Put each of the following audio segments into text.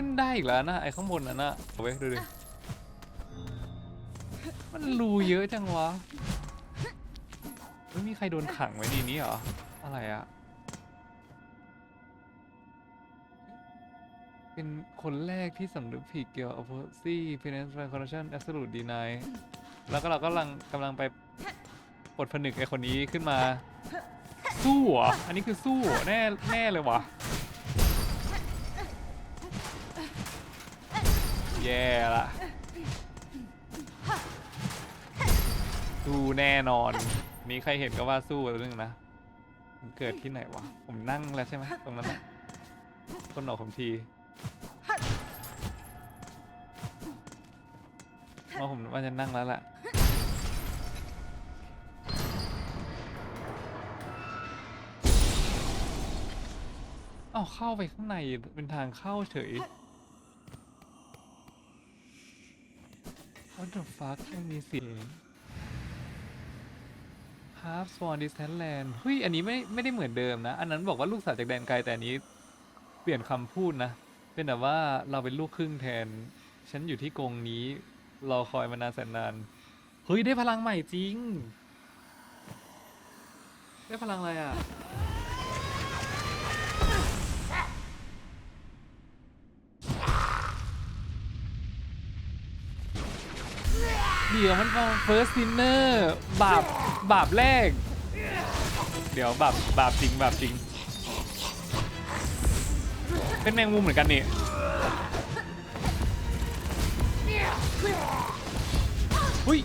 ขึ้นได้อีกแล้วนะไอ้ข้างบนนั่นนะเอาไว้ดูดิ มันรูเยอะจังวะไม่มีใครโดนขังไว้ในนี้เหรอ อะไรอะเป็นคนแรกที่สำนึกผิดเกี่ยวกับ policy finance corruption absolute deny แล้วก็เรากำลังกำลังไปปลดผนึกไอ้คนนี้ขึ้นมา สู้เหรออันนี้คือสู้แน่แน่เลยวะ แย่ละ สู้แน่นอน นี่ใครเห็นก็ว่าสู้แล้วนึงนะ มันเกิดที่ไหนวะ ผมนั่งแล้วใช่ไหมตรงนั้นนะคนหนอกผมทีว่าผมว่าจะนั่งแล้วแหละเอาเข้าไปข้างในเป็นทางเข้าเฉย What the fuck ไม่มีเสียง Half Swan Distant Land เฮ้ย อันนี้ไม่ไม่ได้เหมือนเดิมนะ อันนั้นบอกว่าลูกสาวจากแดนไกลแต่อันนี้ เปลี่ยนคำพูดนะ เป็นแบบว่าเราเป็นลูกครึ่งแทน ฉันอยู่ที่กรงนี้ รอคอยมานานแสนนาน เฮ้ย ได้พลังใหม่จริง ได้พลังอะไรอะ เดี๋ยวมันเอา first sinner บาปบาปแรก เดี๋ยวบาปบาปจริงบาปจริง เป็นแมงมุมเหมือนกันนี่หุ้ย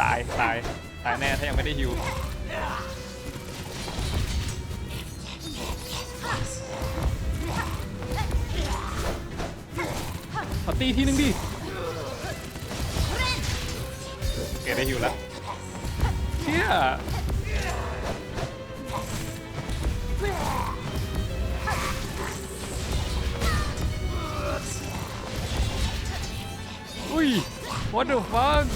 ตายตายตายแน่ถ้ายังไม่ได้ฮิวขอตีทีนึงดิ โอเคได้ฮิวแล้วเชี่ยอุ้ย what the fuck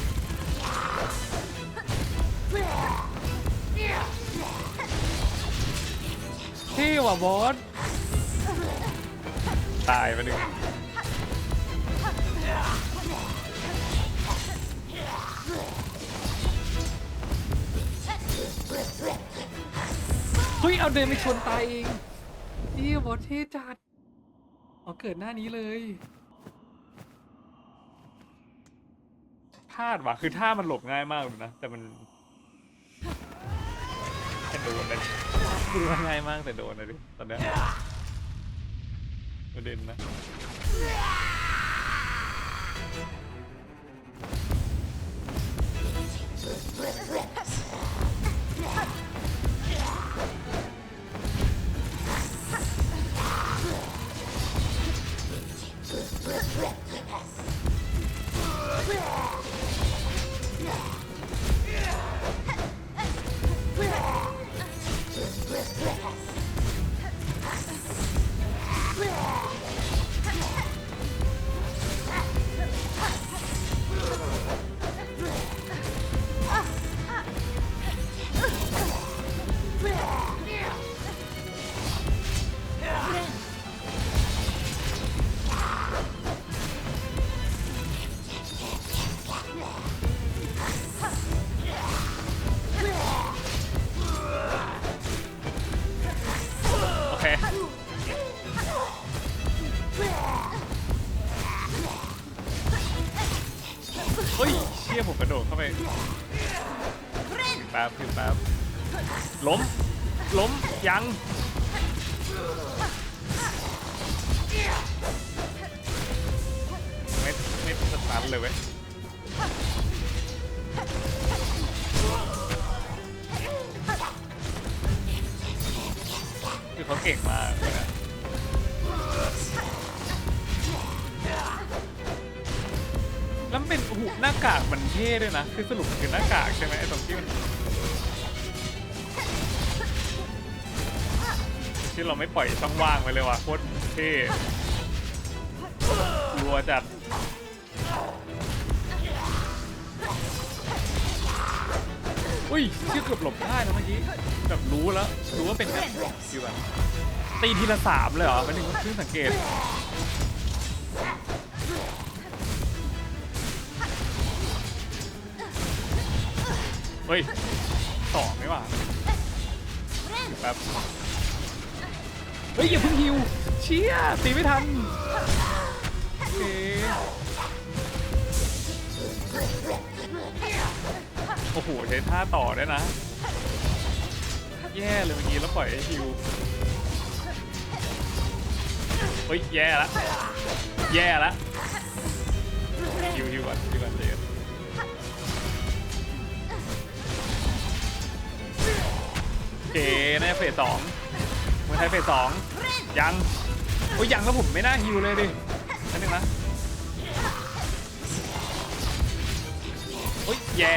เท่ว่ะบอส ตายไปหนึ่ง เอาเดินไปชนตายเองเฮียบอสเท่จัดเอาเกิดหน้านี้เลยพลาดว่ะคือท่ามันหลบง่ายมากเลยนะ แต่มันแต่โดนเลยคือว่าง่ายมากแต่โดนเลยดิตอนเนี้ยประเด็นนะ เฮ้ยเชี่ยผมกระโดดเข้าไปแป๊บคือแป๊บล้ม ล้ม ยัง ไม่ ไม่สตันเลยเว้ยคือเขาเก่งมากเลยนะ แล้วมันเป็นโอ้โหหน้ากากมันเท่ด้วยนะ คือสรุปคือหน้ากากใช่ไหมไอ้ตรงที่มันที่เราไม่ปล่อยช่องว่างไว้เลยว่ะโคตรเท่รัวจัดอุ้ยชื่อเกือบหลบได้นะเมื่อกี้แบบรู้แล้วรู้ว่าเป็นแบบอยู่แบบตีทีละสามเลยเหรอไม่ถึงเพิ่งสังเกต เฮ้ยสองไม่หว่าแบบเฮ้ยอย่าเพิ่งฮิวเชี่ยตีไม่ทันโอเคโอ้โหใช้ท่าต่อได้นะ แย่เลยเมื่อกี้แล้วปล่อยไอ้ฮิวเฮ้ยแย่ละแย่ละฮิวฮิวก่อนฮิวก่อนเดี๋ยว โอเคน่เฟสสองเมืองไทยเฟสสองยังโอ้ยยังแล้วผมไม่น่าฮิวเลยดินั่นนึงนะโอ้ยแย่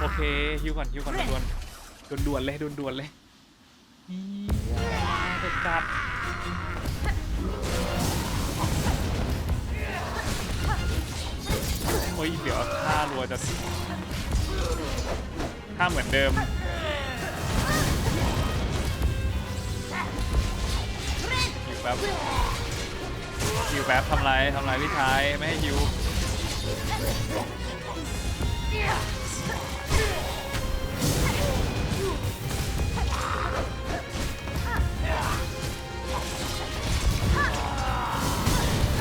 โอเคฮิวก่อนฮิวก่อนด่วนด่วนด่วนเลยด่วนด่วนเลยอีเด็ดจัดโอ้ยเดี๋ยวท่ารัวจะ ท่าเหมือนเดิมอยู่แป๊บอยู่แป๊บทำไรทำไรพี่ชายไม่ให้ยิว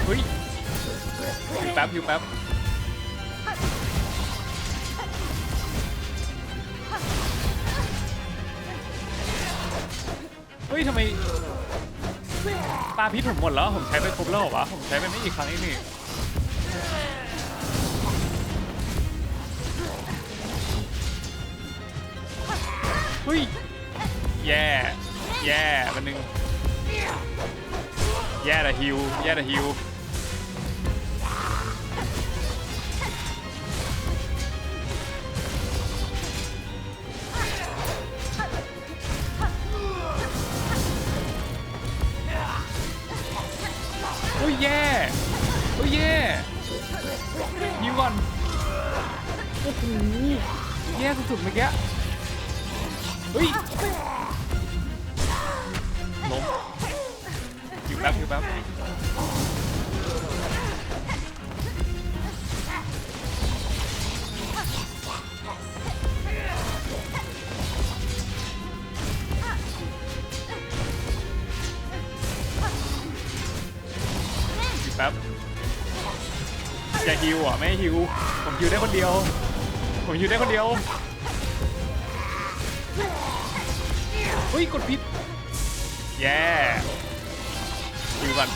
เฮ้ยอยู่แป๊บอยู่แป๊บ ฮ้ยทำไมปลาพิษผมหมดแล้ว ผมใช้ไปครบแล้วเหรอวะ ผมใช้ไปไม่กี่ครั้งเองนี่เฮ้ยแย่แย่มันนึงแย่แต่ฮิวแย่แต่ฮิว อ้โหแย่สุดๆเมื่อกี้เฮ้ยล้มอยู่แป๊บอยู่แป๊บแป๊บอย่าฮิวอะ ไม่ฮิว ผมฮิวได้คนเดียว ผมฮิวได้คนเดียวเฮ้ยกดผิดแย่ฮิวก่อน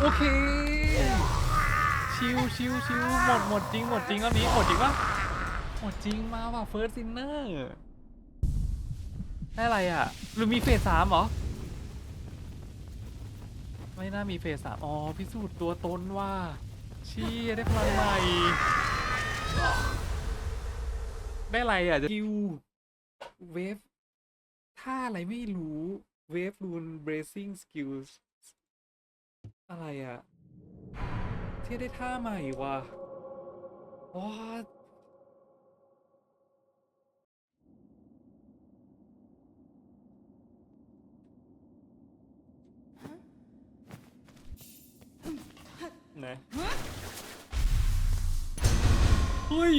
โอเค ชิวชิวชิวหมดหมดจริงหมดจริงรอบนี้หมดจริงปะหมดจริงมาว่ะเฟิร์สซินเนอร์ได้อะไรอะหรือมีเฟสสามเหรอ ไม่น่ามีเฟสสามอ๋อ พิสูจน์ตัวตนว่าเชี่ยได้พลังใหม่ ได้อะไรอะจะคิวเวฟท่าอะไรไม่รู้เวฟรูนเบรซิ่งสกิลอะไรอะ เที่ยได้ท่าใหม่ว่ะว้า ไหนเฮ้ย